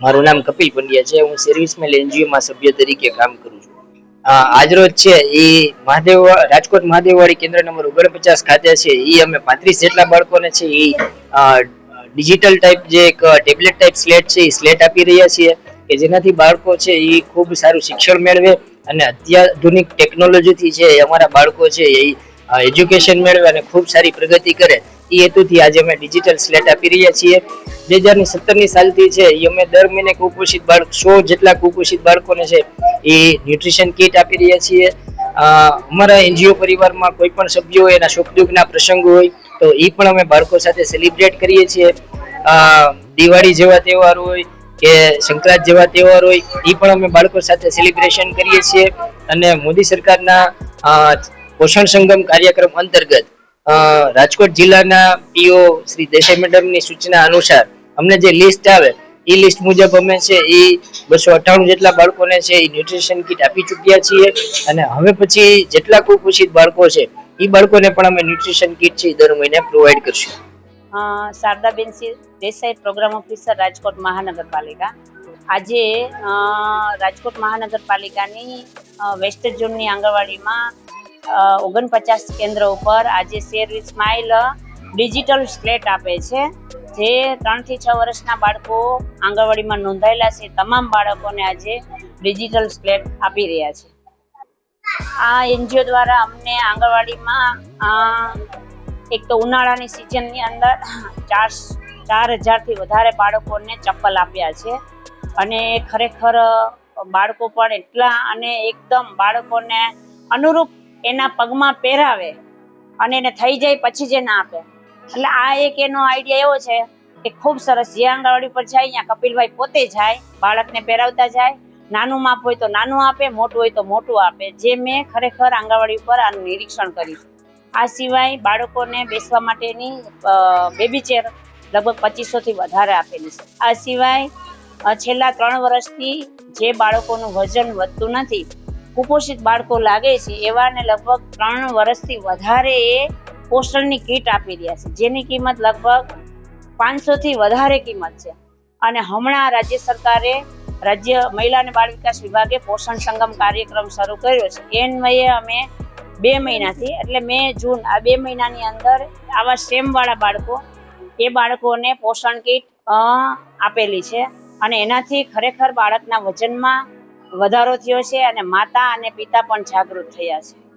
મારું નામ કપિલ પંડ્યા છે. હું સર્વિસમેલ એનજીઓમાં સભ્ય તરીકે કામ કરું છું. આજરોજ છે, એ મહાદેવ રાજકોટ મહાદેવવાડી કેન્દ્ર નંબર ઓગણપચાસ ખાતે છે. એ અમે પાંત્રીસ જેટલા બાળકોને છે એ ડિજિટલ ટાઈપ જે એક ટેબ્લેટ ટાઈપ સ્લેટ છે એ સ્લેટ આપી રહ્યા છીએ કે જેનાથી બાળકો છે એ ખૂબ સારું શિક્ષણ મેળવે અને અત્યાધુનિક ટેકનોલોજીથી છે અમારા બાળકો છે એ એજ્યુકેશન મેળવે અને ખૂબ સારી પ્રગતિ કરે. એ હેતુથી આજે અમે ડિજિટલ સ્લેટ આપી રહ્યા છીએ. બે હજારની સત્તરની સાલથી છે એ અમે દર મહિને કુપોષિત બાળક સો જેટલા કુપોષિત બાળકોને છે એ ન્યુટ્રિશન કીટ આપી રહ્યા છીએ. અમારા એનજીઓ પરિવારમાં કોઈ પણ સભ્યો એના સુખ દુઃખના પ્રસંગો હોય, તો એ પણ અમે બાળકો સાથે સેલિબ્રેટ કરીએ છીએ. દિવાળી જેવા તહેવાર હોય કે સંક્રાંત જેવા તહેવાર હોય એ પણ અમે બાળકો સાથે સેલિબ્રેશન કરીએ છીએ. અને મોદી સરકારના પોષણ સંગમ કાર્યક્રમ અંતર્ગત રાજકોટ જિલ્લાના પીઓ શ્રી દેસાઈ મેડમની સૂચના અનુસાર અમને જે લિસ્ટ આવે, એ લિસ્ટ મુજબ અમે છે એ બસો અઠ્ઠાણું જેટલા બાળકોને છે એ ન્યુટ્રિશન કીટ આપી ચૂક્યા છીએ અને હવે પછી જેટલા કુપોષિત બાળકો છે, એ બાળકોને પણ અમે ન્યુટ્રિશન કીટ છે દર મહિને પ્રોવાઈડ કરશું. શારદાબેન સિંહ દેસાઈ પ્રોગ્રામ ઓફિસર રાજકોટ મહાનગરપાલિકા. આજે રાજકોટ મહાનગરપાલિકાની વેસ્ટ ઝોનની આંગણવાડીમાં ઓગણપચાસ કેન્દ્ર ઉપર આજે share with smile digital slate આપે છે. જે ત્રણથી છ વર્ષના બાળકો આંગણવાડીમાં નોંધાયેલા છે. તમામ બાળકોને આજે ડિજિટલ સ્લેટ આપી રહ્યા છે. આ એનજીઓ દ્વારા અમને આંગણવાડીમાં એક તો ઉનાળાની સિઝનની અંદર ચાર ચાર હજારથી વધારે બાળકોને ચપ્પલ આપ્યા છે. અને ખરેખર બાળકો પણ એટલા અને એકદમ બાળકોને અનુરૂપ એના પગમાં પહેરાવે અને એને થઈ જાય પછી જે ના આપે. એટલે આ એક એનો આઈડિયા એવો છે કે ખૂબ સરસ, જે આંગણવાડી પર જાય ત્યાં કપિલભાઈ પોતે જાય, બાળકને પહેરાવતા જાય. નાનું માપ હોય તો નાનું આપે, મોટું હોય તો મોટું આપે. જે મેં ખરેખર આંગણવાડી ઉપર આનું નિરીક્ષણ કર્યું. આ સિવાય બાળકોને બેસવા માટેની બેબી ચેર લગભગ પચીસોથી વધારે આપેલી છે. આ સિવાય છેલ્લા ત્રણ વર્ષથી જે બાળકોનું વજન વધતું નથી કુપોષિત બાળકો લાગે છે, એવાને લગભગ ત્રણ વર્ષથી વધારે એ પોષણની કીટ આપી રહ્યા છે. જેની કિંમત લગભગ પાંચસોથી વધારે કિંમત છે. અને હમણાં રાજ્ય સરકારે રાજ્ય મહિલા અને બાળ વિકાસ વિભાગે પોષણ સંગમ કાર્યક્રમ શરૂ કર્યો છે. એ અન્વયે અમે બે મહિનાથી, એટલે મે, જૂન, આ બે મહિનાની અંદર આવા સ્ટેમવાળા બાળકો, એ બાળકોને પોષણ કીટ આપેલી છે. અને એનાથી ખરેખર બાળકના વજનમાં વધારો થયો છે અને માતા અને પિતા પણ જાગૃત થયા છે.